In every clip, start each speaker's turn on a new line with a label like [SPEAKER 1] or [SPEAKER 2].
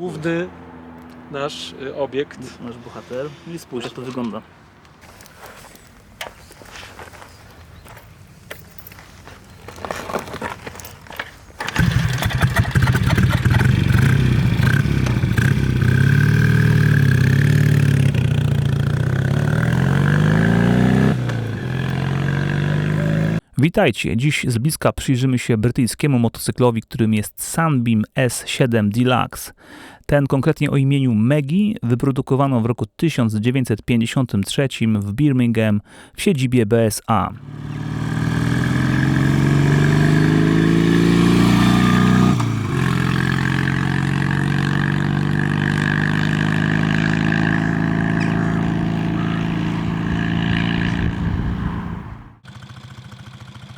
[SPEAKER 1] Główny nasz y, obiekt.
[SPEAKER 2] Nasz bohater. I spójrz jak to wygląda. Witajcie. Dziś z bliska przyjrzymy się brytyjskiemu motocyklowi, którym jest Sunbeam S7 Deluxe. Ten konkretnie o imieniu Maggie wyprodukowano w roku 1953 w Birmingham w siedzibie BSA.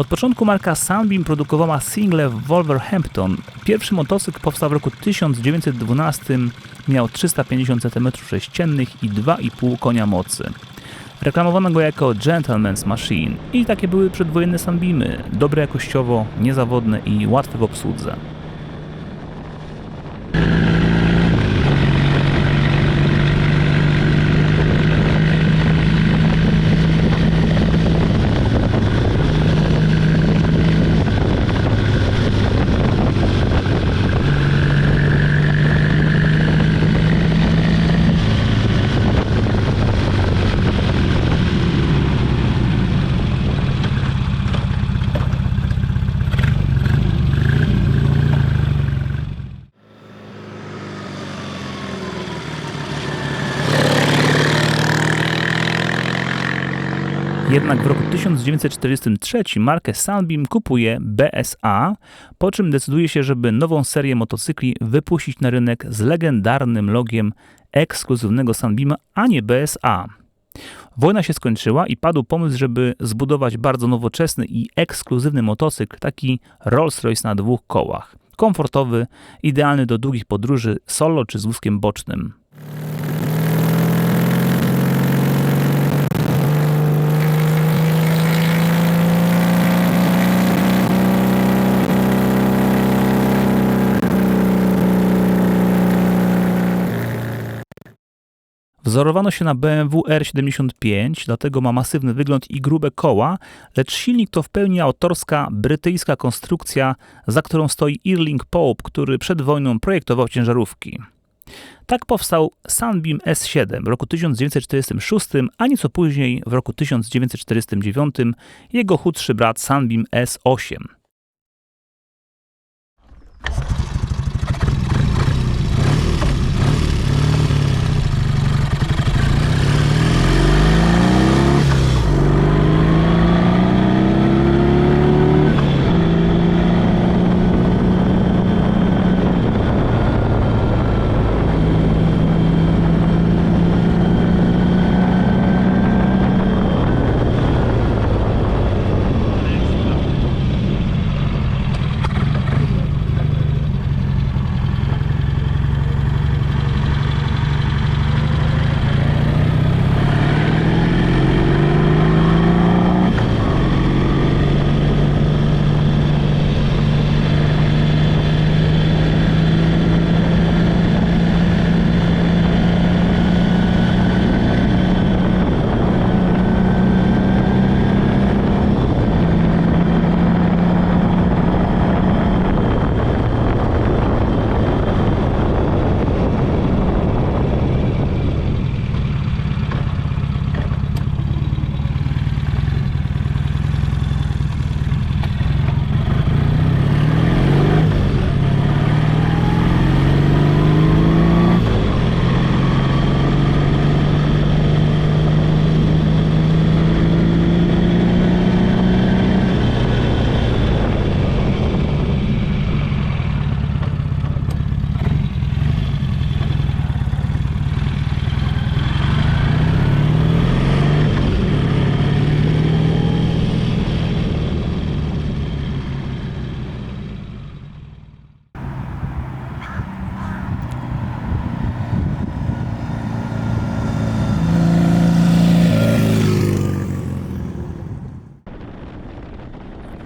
[SPEAKER 2] Od początku marka Sunbeam produkowała single w Wolverhampton. Pierwszy motocykl powstał w roku 1912, miał 350 cm3 i 2,5 konia mocy. Reklamowano go jako Gentleman's Machine i takie były przedwojenne Sunbeamy, dobre jakościowo, niezawodne i łatwe w obsłudze. Jednak w roku 1943 markę Sunbeam kupuje BSA, po czym decyduje się, żeby nową serię motocykli wypuścić na rynek z legendarnym logiem ekskluzywnego Sunbeama, a nie BSA. Wojna się skończyła i padł pomysł, żeby zbudować bardzo nowoczesny i ekskluzywny motocykl, taki Rolls-Royce na dwóch kołach. Komfortowy, idealny do długich podróży solo czy z wózkiem bocznym. Wzorowano się na BMW R75, dlatego ma masywny wygląd i grube koła, lecz silnik to w pełni autorska brytyjska konstrukcja, za którą stoi Irling Pope, który przed wojną projektował ciężarówki. Tak powstał Sunbeam S7 w roku 1946, a nieco później, w roku 1949, jego chudszy brat Sunbeam S8.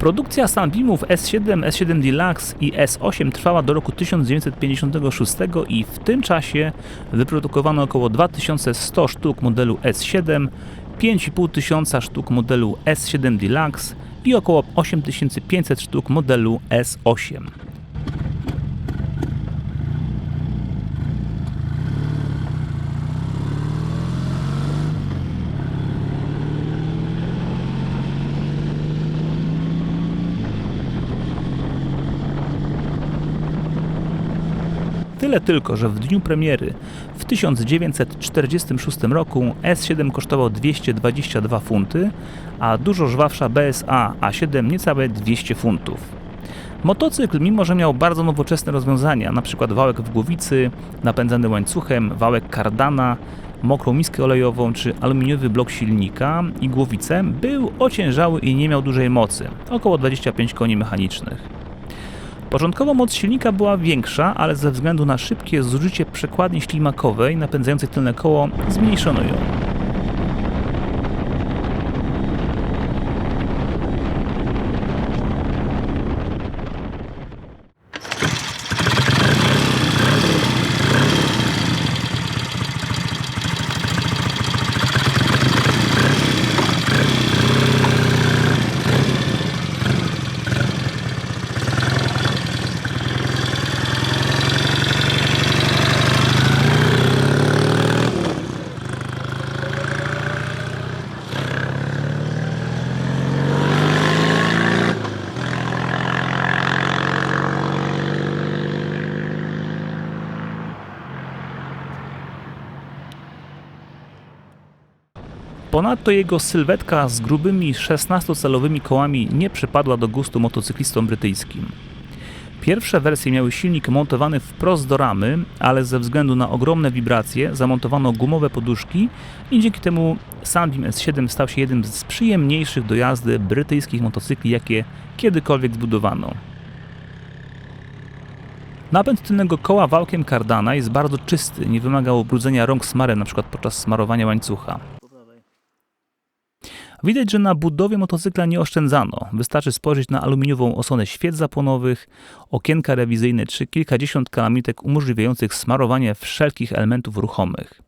[SPEAKER 2] Produkcja Sunbeamów S7, S7 Deluxe i S8 trwała do roku 1956 i w tym czasie wyprodukowano około 2100 sztuk modelu S7, 5500 tysiąca sztuk modelu S7 Deluxe i około 8500 sztuk modelu S8. Tyle tylko, że w dniu premiery w 1946 roku S7 kosztował 222 funty, a dużo żwawsza BSA A7 niecałe 200 funtów. Motocykl, mimo że miał bardzo nowoczesne rozwiązania, np. wałek w głowicy, napędzany łańcuchem, wałek kardana, mokrą miskę olejową czy aluminiowy blok silnika i głowicę, był ociężały i nie miał dużej mocy, około 25 koni mechanicznych. Początkowo moc silnika była większa, ale ze względu na szybkie zużycie przekładni ślimakowej napędzającej tylne koło zmniejszono ją. Ponadto jego sylwetka z grubymi 16-calowymi kołami nie przypadła do gustu motocyklistom brytyjskim. Pierwsze wersje miały silnik montowany wprost do ramy, ale ze względu na ogromne wibracje zamontowano gumowe poduszki i dzięki temu Sunbeam S7 stał się jednym z przyjemniejszych do jazdy brytyjskich motocykli, jakie kiedykolwiek zbudowano. Napęd tylnego koła wałkiem kardana jest bardzo czysty, nie wymaga ubrudzenia rąk smarem, np. podczas smarowania łańcucha. Widać, że na budowie motocykla nie oszczędzano. Wystarczy spojrzeć na aluminiową osłonę świec zapłonowych, okienka rewizyjne czy kilkadziesiąt kalamitek umożliwiających smarowanie wszelkich elementów ruchomych.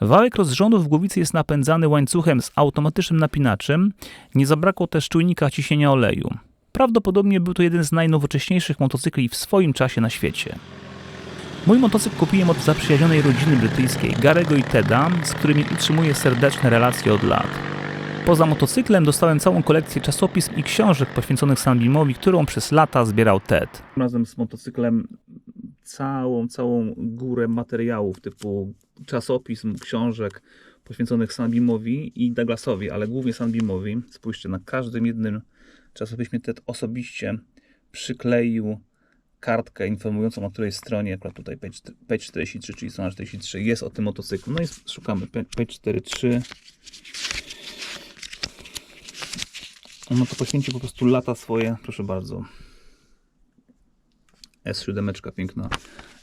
[SPEAKER 2] Wałek rozrządu w głowicy jest napędzany łańcuchem z automatycznym napinaczem. Nie zabrakło też czujnika ciśnienia oleju. Prawdopodobnie był to jeden z najnowocześniejszych motocykli w swoim czasie na świecie. Mój motocykl kupiłem od zaprzyjaźnionej rodziny brytyjskiej, Garego i Teda, z którymi utrzymuję serdeczne relacje od lat. Poza motocyklem dostałem całą kolekcję czasopism i książek poświęconych Sunbeamowi, którą przez lata zbierał Ted. Razem z motocyklem całą, całą górę materiałów typu czasopism, książek poświęconych Sunbeamowi i Douglasowi, ale głównie Sunbeamowi. Spójrzcie, na każdym jednym czasopiśmie Ted osobiście przykleił kartkę informującą na której stronie, akurat tutaj page, page 43, czyli strona 43, jest o tym motocyklu. No i szukamy page 43. No to poświęcił po prostu lata swoje, proszę bardzo. S7 piękna.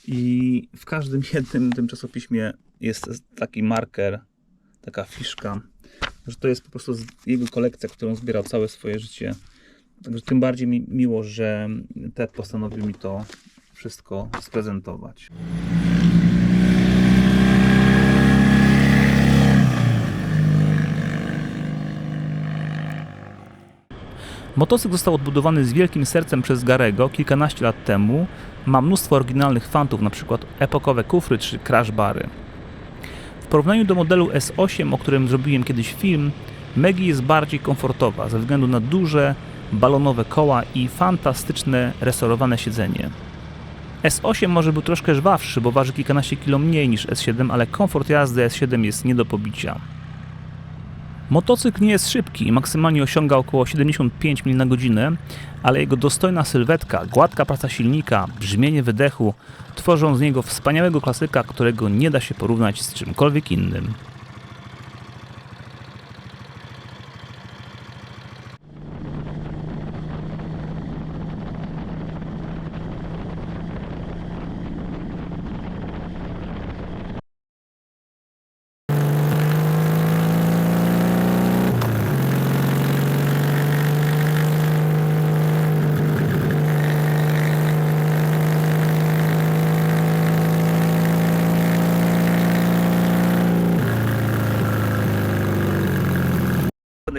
[SPEAKER 2] I w każdym jednym tym czasopiśmie jest taki marker, taka fiszka, że to jest po prostu jego kolekcja, którą zbierał całe swoje życie. Także tym bardziej mi miło, że Ted postanowił mi to wszystko sprezentować. Motocykl został odbudowany z wielkim sercem przez Garego kilkanaście lat temu. Ma mnóstwo oryginalnych fantów, np. epokowe kufry czy crash bary. W porównaniu do modelu S8, o którym zrobiłem kiedyś film, Megi jest bardziej komfortowa ze względu na duże, balonowe koła i fantastyczne resorowane siedzenie. S8 może był troszkę żwawszy, bo waży kilkanaście kilo mniej niż S7, ale komfort jazdy S7 jest nie do pobicia. Motocykl nie jest szybki maksymalnie osiąga około 75 mil na godzinę, ale jego dostojna sylwetka, gładka praca silnika, brzmienie wydechu tworzą z niego wspaniałego klasyka, którego nie da się porównać z czymkolwiek innym.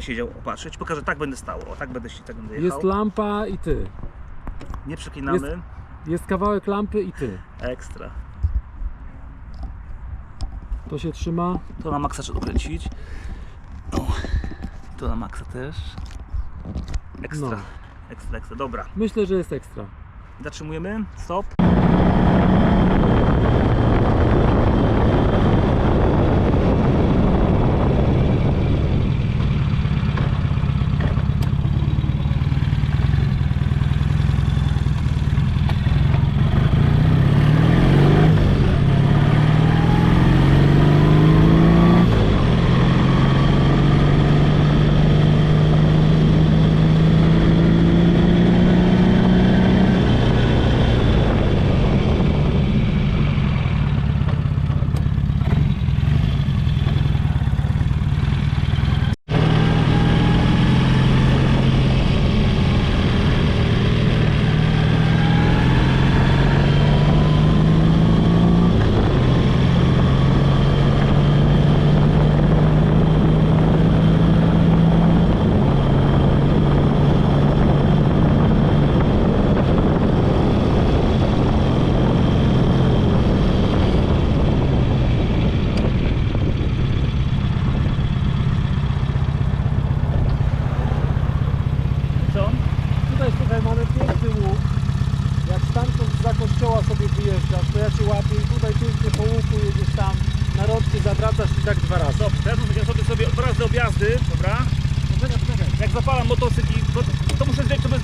[SPEAKER 2] Będę siedział, opatrzyć, pokażę, tak będę stał, o tak będę, się- tak będę jechał.
[SPEAKER 3] Jest lampa i ty.
[SPEAKER 2] Nie przeklinamy.
[SPEAKER 3] Jest kawałek lampy i ty.
[SPEAKER 2] Ekstra.
[SPEAKER 3] To się trzyma.
[SPEAKER 2] To na maksa trzeba dokręcić. O, to na maksa też. Ekstra.
[SPEAKER 3] No.
[SPEAKER 2] Ekstra, ekstra. Dobra.
[SPEAKER 3] Myślę, że jest ekstra.
[SPEAKER 2] Zatrzymujemy. Stop.
[SPEAKER 3] Kościoła sobie wyjeżdżasz, to ja cię łapię i tutaj pięknie po łuku jedziesz tam, na rodcie zawracasz i tak dwa razy.
[SPEAKER 2] Dobrze, teraz muszę sobie sobie dwa razy objazdy, dobra?
[SPEAKER 3] Czekaj, czekaj.
[SPEAKER 2] Jak zapalam motocykl, to, to muszę zrobić, to bez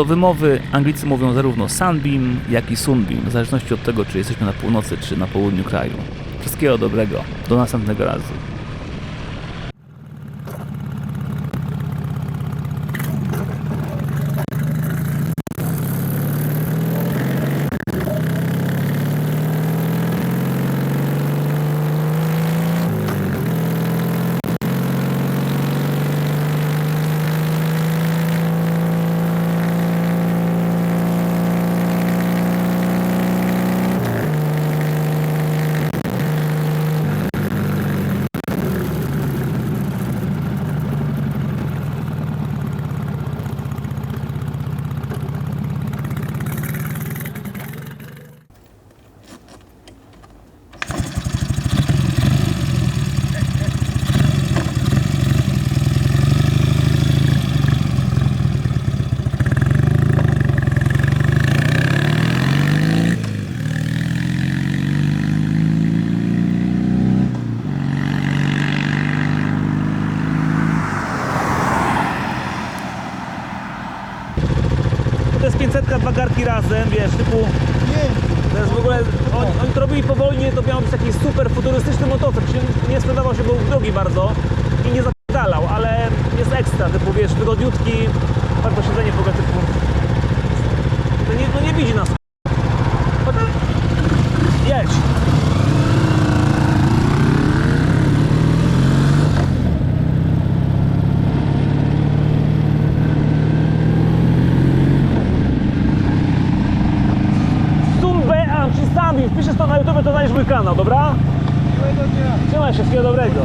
[SPEAKER 4] do wymowy, Anglicy mówią zarówno Sunbeam, jak i Sunbeam, w zależności od tego, czy jesteśmy na północy, czy na południu kraju. Wszystkiego dobrego. Do następnego razu.
[SPEAKER 2] To jest 500, razem, wiesz, typu... To jest w ogóle, oni, oni to robili powolnie, to miał być taki super futurystyczny motocykl, się nie sprzedawał się, był drogi bardzo i nie zapadalał, ale jest ekstra, typu wiesz, wygodniutki, tak to siedzenie w ogóle typu... No nie, no nie widzi nas. Dobra?
[SPEAKER 5] Miłego dnia.
[SPEAKER 2] Trzymaj się, wszystkiego dobrego.